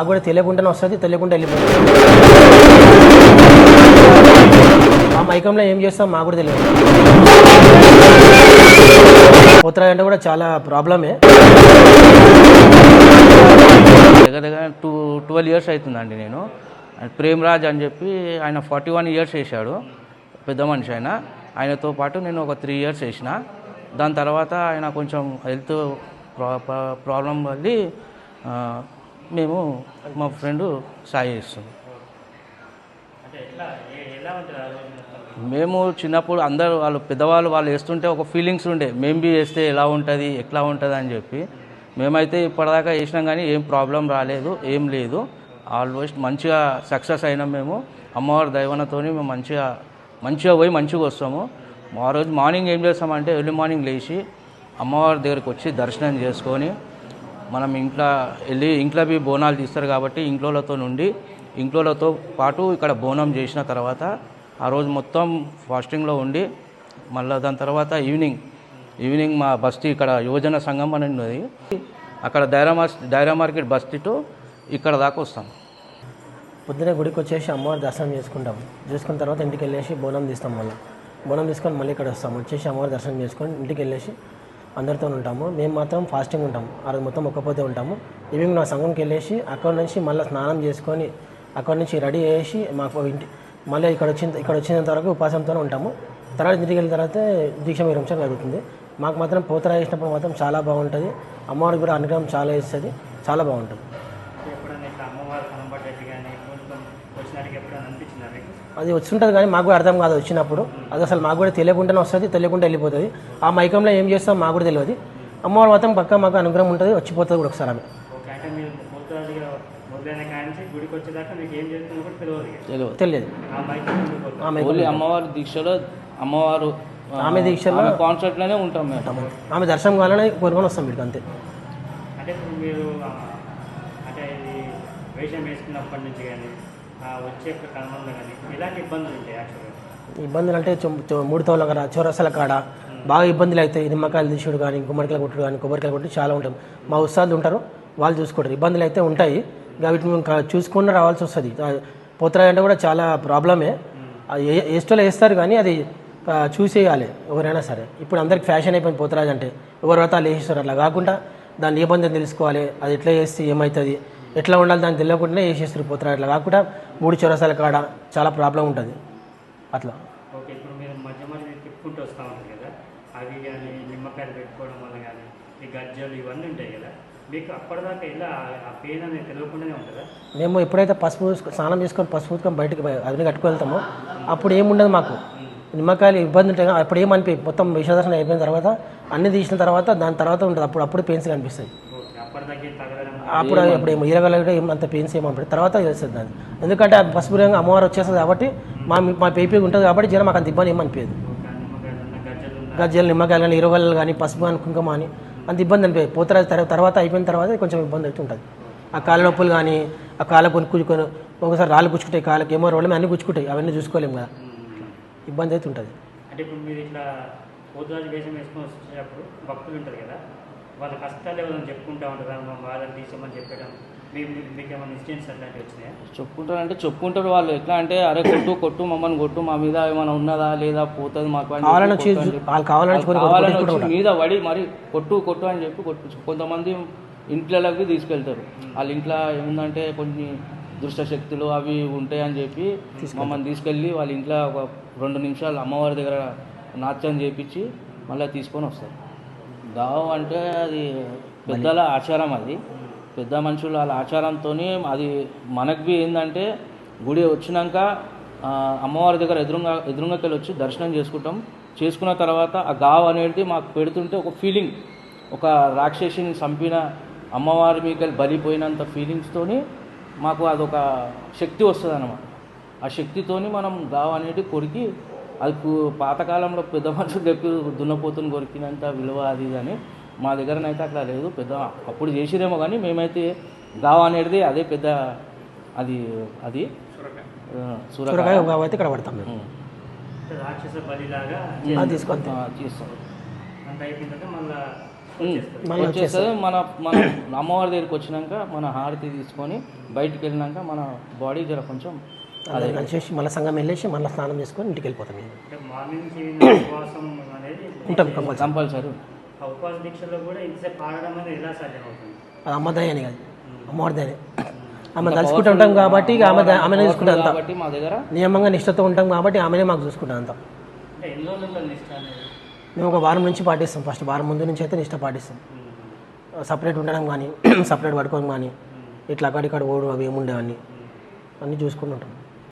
నాకు కూడా తెలియకుండానే వస్తుంది తెలియకుండా వెళ్ళిపోతుంది. ఆ మైకంలో ఏం చేస్తాం మాకు కూడా తెలియదు. పోతరాయి అంటే కూడా చాలా ప్రాబ్లమే దగ్గర దగ్గర టూ ట్వెల్వ్ ఇయర్స్ అవుతుందండి నేను. ప్రేమరాజ్ అని చెప్పి ఆయన ఫార్టీ వన్ ఇయర్స్ వేసాడు పెద్ద మనిషి ఆయన. ఆయనతో పాటు నేను ఒక త్రీ ఇయర్స్ వేసిన దాని తర్వాత ఆయన కొంచెం హెల్త్ ప్రాబ్లం వల్ల మేము మా ఫ్రెండు సాయి చేస్తాం. మేము చిన్నప్పుడు అందరూ వాళ్ళు పెద్దవాళ్ళు వాళ్ళు వేస్తుంటే ఒక ఫీలింగ్స్ ఉండే. మేము బి వేస్తే ఎలా ఉంటుంది ఎట్లా ఉంటుంది అని చెప్పి. మేమైతే ఇప్పటిదాకా వేసినాం కానీ ఏం ప్రాబ్లం రాలేదు ఏం లేదు. ఆల్మోస్ట్ మంచిగా సక్సెస్ అయినాం మేము. అమ్మవారి దైవనతో మేము మంచిగా మంచిగా పోయి మంచిగా వస్తాము. ఆ రోజు మార్నింగ్ ఏం చేస్తామంటే ఎర్లీ మార్నింగ్ లేచి అమ్మవారి దగ్గరికి వచ్చి దర్శనం చేసుకొని మనం ఇంట్లో వెళ్ళి ఇంట్లో బోనాలు తీస్తారు కాబట్టి ఇంట్లోలతో నుండి ఇంట్లోలతో పాటు ఇక్కడ బోనం చేసిన తర్వాత ఆ రోజు మొత్తం ఫాస్టింగ్లో ఉండి మళ్ళీ దాని తర్వాత ఈవినింగ్ ఈవినింగ్ మా బస్తీ ఇక్కడ యువజన సంఘం అని ఉన్నది. అక్కడ డైరా డైరా మార్కెట్ బస్తీ టు ఇక్కడ దాకా వస్తాం. పొద్దునే గుడికి వచ్చేసి అమ్మవారి దర్శనం చేసుకుంటాం. చేసుకున్న తర్వాత ఇంటికి వెళ్ళేసి బోనం తీస్తాం మళ్ళీ. బోనం తీసుకొని మళ్ళీ ఇక్కడ వస్తాం. వచ్చేసి అమ్మవారి దర్శనం చేసుకొని ఇంటికి వెళ్ళేసి అందరితో ఉంటాము. మేము మాత్రం ఫాస్టింగ్ ఉంటాము. ఆ రోజు మొత్తం ఒక్కపోతే ఉంటాము. ఈవినింగ్ నా సంఘంకి వెళ్ళేసి అక్కడ నుంచి మళ్ళీ స్నానం చేసుకొని అక్కడ నుంచి రెడీ చేసి మాకు ఇంటి మళ్ళీ ఇక్కడ వచ్చిన ఇక్కడ వచ్చినంత వరకు ఉపాసంతోనే ఉంటాము. తర్వాత ఇంటికి వెళ్ళిన తర్వాత దీక్ష విరమించడం జరుగుతుంది. మాకు మాత్రం పోతరా వేసినప్పుడు మాత్రం చాలా బాగుంటుంది. అమ్మవారికి కూడా అనుగ్రహం చాలా ఇస్తుంది చాలా బాగుంటుంది. అది వస్తుంటుంది కానీ మాకు కూడా అర్థం కాదు వచ్చినప్పుడు. అది అసలు మాకు కూడా తెలియకుండానే వస్తుంది తెలియకుండా వెళ్ళిపోతుంది. ఆ మైకంలో ఏం చేస్తాం మాకు కూడా తెలియదు. అమ్మవారు మాత్రం పక్క మాకు అనుగ్రహం ఉంటుంది వచ్చిపోతుంది కూడా ఒకసారి ఆమె. మీకు తెలియదు మైక్ అమ్మవారి దీక్షలో అమ్మవారు ఆమె దీక్షలో- ఆమె కాన్సర్ట్లోనే ఉంటాం మేము. ఆమె దర్శనం కావాలని కోరుకొని వస్తాం వీడికి అంతే. అంటే మీరు అంటే వేషం వేసుకున్నప్పటి నుంచి కానీ వచ్చే క్రమంలో కానీ ఎలాంటి ఇబ్బందులు ఉంటాయి యాక్చువల్గా? ఇబ్బందులు అంటే మూడు తోల కాడ చౌరసల కాడ బాగా ఇబ్బందులు అవుతాయి. నిమ్మకాయలు తీసుడు కానీ గుమ్మడికాయలు కొట్టుడు కానీ కొబ్బరికాయలు కొట్టి చాలా ఉంటాయి. మా ఉత్సాహాలు ఉంటారు వాళ్ళు చూసుకుంటారు ఇబ్బందులు అయితే ఉంటాయి. వీటిని చూసుకుని రావాల్సి వస్తుంది. పోతరాయి అంటే కూడా చాలా ప్రాబ్లమే. ఏ వేస్టోలో వేస్తారు కానీ అది చూసేయాలి ఎవరైనా సరే. ఇప్పుడు అందరికి ఫ్యాషన్ అయిపోయింది పోతరాజు అంటే. ఎవరు వాళ్ళు వేసేస్తారు. అట్లా కాకుండా దాని నిబంధన తెలుసుకోవాలి. అది ఎట్లా చేస్తే ఏమవుతుంది? ఎట్లా ఉండాలి దాన్ని తెలియకుండానే వేసేస్తారు పోతరాజు అట్లా కాకుండా మూడు చౌరసాల కాడ చాలా ప్రాబ్లం ఉంటుంది. అట్లా. ఓకే ఇప్పుడు మీరు మధ్య మధ్య తిప్పుకుంటూ వస్తూ ఉంటారు కదా అవి కానీ నిమ్మకాయలు పెట్టుకోవడం వల్ల కానీ ఈ గజ్జలు ఇవన్నీ ఉంటాయి కదా మీకు అప్పటిదాకా ఇలా ఆ- ఆ పెయిన్ అనేది తెలియకుండానే ఉంటుందా? మేము ఎప్పుడైతే పసుపు స్నానం చేసుకొని పసుపు పూసుకొని బయటకు పోయి- అవన్నీ కట్టుకు వెళ్తామో అప్పుడు ఏముండదు మాకు. నిమ్మకాయలు ఇబ్బంది ఉంటాయి అప్పుడు ఏమనిపి మొత్తం విషదర్శనం అయిపోయిన తర్వాత అన్ని తీసిన తర్వాత దాని తర్వాత ఉంటుంది. అప్పుడు అప్పుడు పెయిన్స్ కనిపిస్తాయి. అప్పుడు అప్పుడు ఏమో ఈరగలగడం ఏం అంత పెయిన్స్ ఏమో తర్వాత తెలుస్తుంది దాన్ని. ఎందుకంటే ఆ పసుపు రంగు అమ్మవారు వచ్చేస్తుంది కాబట్టి మా మా పేపీ ఉంటుంది కాబట్టి జనం మాకు అంత ఇబ్బంది ఏమనిపించదు ఉన్న గజ్జలు నిమ్మకాయలు కానీ ఇరవళ్ళు కానీ పసుపు కానీ కుంకుమ అని అంత ఇబ్బంది అనిపించదు పోతరాజు తర్వా- తర్వాత అయిపోయిన తర్వాత కొంచెం ఇబ్బంది అవుతూ ఉంటుంది. ఆ కాళ్ళ నొప్పులు కానీ ఆ కాళ్ళ కొన్ని కుచ్చుకొని ఒకసారి రాళ్ళు గుచ్చుకుంటాయి కాళ్ళకి ఏమో రోడ్లు అన్నీ గుచ్చుకుంటాయి అవన్నీ చూసుకోలేము కదా. ఇబ్బంది అయితే ఉంటుంది. అంటే ఇప్పుడు మీరు ఇట్లా పోతురాజు వేషం వేసుకొని వచ్చేటప్పుడు భక్తులు ఉంటారు కదా వాళ్ళ కష్టాలు ఏమైనా చెప్పుకుంటా ఉంటారా? మా వాళ్ళని తీసామని చెప్పడం చెప్పుకుంటారు అంటే చెప్పుకుంటారు వాళ్ళు. ఎట్లా అంటే అరే కొట్టు కొట్టు మమ్మల్ని కొట్టు మా మీద ఏమైనా ఉన్నదా లేదా పోతుంది మాకు కావాలని మీద పడి మరి కొట్టు కొట్టు అని చెప్పి కొట్టు. కొంతమంది ఇంట్లోకి తీసుకెళ్తారు. వాళ్ళ ఇంట్లో ఏముందంటే కొన్ని దుష్ట శక్తులు అవి ఉంటాయి అని చెప్పి మమ్మల్ని తీసుకెళ్ళి వాళ్ళ ఇంట్లో ఒక రెండు నిమిషాలు అమ్మవారి దగ్గర నాట్యం చేపించి మళ్ళీ తీసుకొని వస్తారు. గావు అంటే అది పెద్దల ఆచారం అది. పెద్ద మనుషులు వాళ్ళ ఆచారంతో అది మనకి ఏంటంటే గుడి వచ్చినాక అమ్మవారి దగ్గర ఎదురుగా ఎదురుగాకెళ్ళి వచ్చి దర్శనం చేసుకుంటాం. చేసుకున్న తర్వాత ఆ గావు అనేది మాకు పెడుతుంటే ఒక ఫీలింగ్ ఒక రాక్షసిని చంపిన అమ్మవారి మీకు బలిపోయినంత ఫీలింగ్స్తోని మాకు అదొక శక్తి వస్తుంది అన్నమాట ఆ శక్తితోని మనం గావు అనేది కొరికి అది పాతకాలంలో పెద్ద మనుషులు చెప్పి దున్నపోతుని కొరికినంత విలువ అది ఇది అని మా దగ్గరనైతే అట్లా లేదు. పెద్ద అప్పుడు చేసిరేమో కానీ మేమైతే గావ అనేది అదే పెద్ద అది అది సూరకాయ ఒక అయితే ఇక్కడ పడతాం మేము. రాక్షస బలిలాగా చేస్తాం. మళ్ళీ మన మన అమ్మవారి దగ్గరికి వచ్చినాక మన హారతి తీసుకొని బయటికి వెళ్ళినాక మన బాడీ జర కొంచెం అందరం కలిసి మళ్ళీ సంఘం వెళ్ళేసి మళ్ళీ స్నానం చేసుకొని ఇంటికి వెళ్ళిపోతాం ఉంటాం కంపల్సరీ. కంపల్సరీ. ఆ ఉపవాస దీక్షలో కూడా ఇంతసేపు ఆడడం అనేది ఎలా సాధ్యమవుతుంది అది అమ్మ దయని కాదు. అమ్మవారి దయనే. ఆమె తలుచుకుంటూ ఉంటాం కాబట్టి ఆమె ఆమెనే చూసుకుంటాం అంతా. కాబట్టి మా దగ్గర నియమంగా నిష్టతో ఉంటాం కాబట్టి ఆమెనే మాకు చూసుకుంటాం అంతా. అంటే ఎన్ని రోజులు ఉంటుంది నిష్ట అనేది? మేము ఒక వారం నుంచి పాటిస్తాం. ఫస్ట్ వారం ముందు నుంచి అయితే నిష్ట పాటిస్తాం. సపరేట్ ఉండడం కానీ సపరేట్ పడుకోవడం కానీ ఇట్లా అక్కడిక్కడ ఓడు అవి ఏముండేవన్నీ. అన్నీ చూసుకుంటూ ఉంటాం.